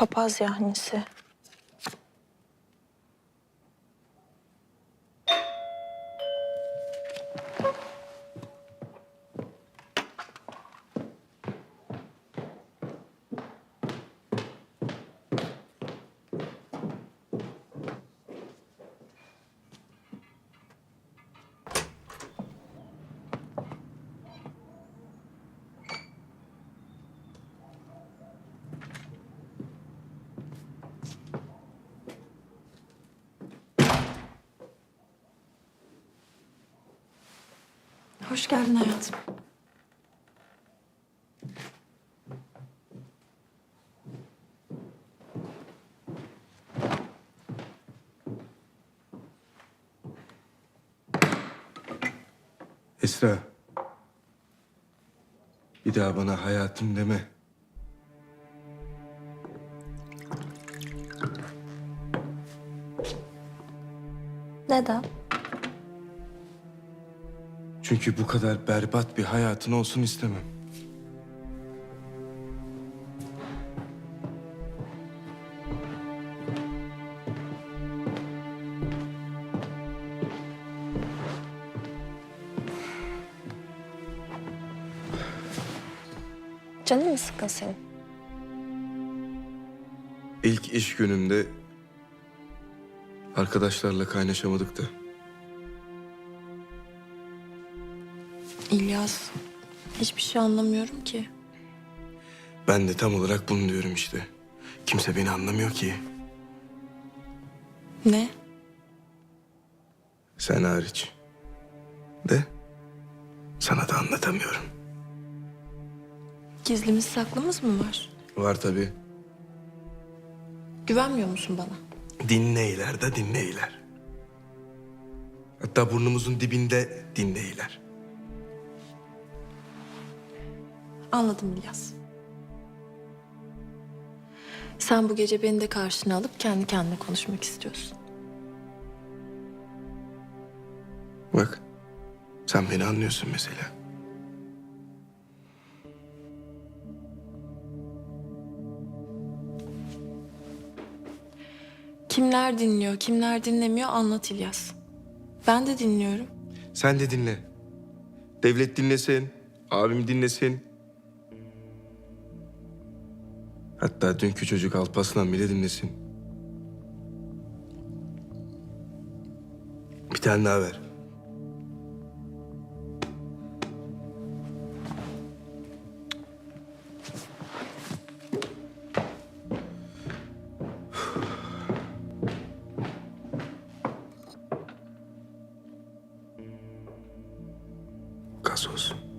Papaz yahnisi. Hoş geldin hayatım. Esra. Bir daha bana hayatım deme. Neden? Çünkü bu kadar berbat bir hayatın olsun istemem. Canın mı sıkkın senin? İlk iş günümde arkadaşlarla kaynaşamadık da. İlyas, hiçbir şey anlamıyorum ki. Ben de tam olarak bunu diyorum işte. Kimse beni anlamıyor ki. Ne? Sen hariç. De sana da anlatamıyorum. Gizlimiz saklımız mı var? Var tabii. Güvenmiyor musun bana? Dinleyler de dinleyler. Hatta burnumuzun dibinde dinleyler. Anladım İlyas. Sen bu gece beni de karşına alıp kendi kendine konuşmak istiyorsun. Bak sen beni anlıyorsun mesela. Kimler dinliyor, kimler dinlemiyor anlat İlyas. Ben de dinliyorum. Sen de dinle. Devlet dinlesin, abim dinlesin. Hatta dünkü çocuk Alpaslan bile dinlesin. Bir tane daha ver. Gazoz.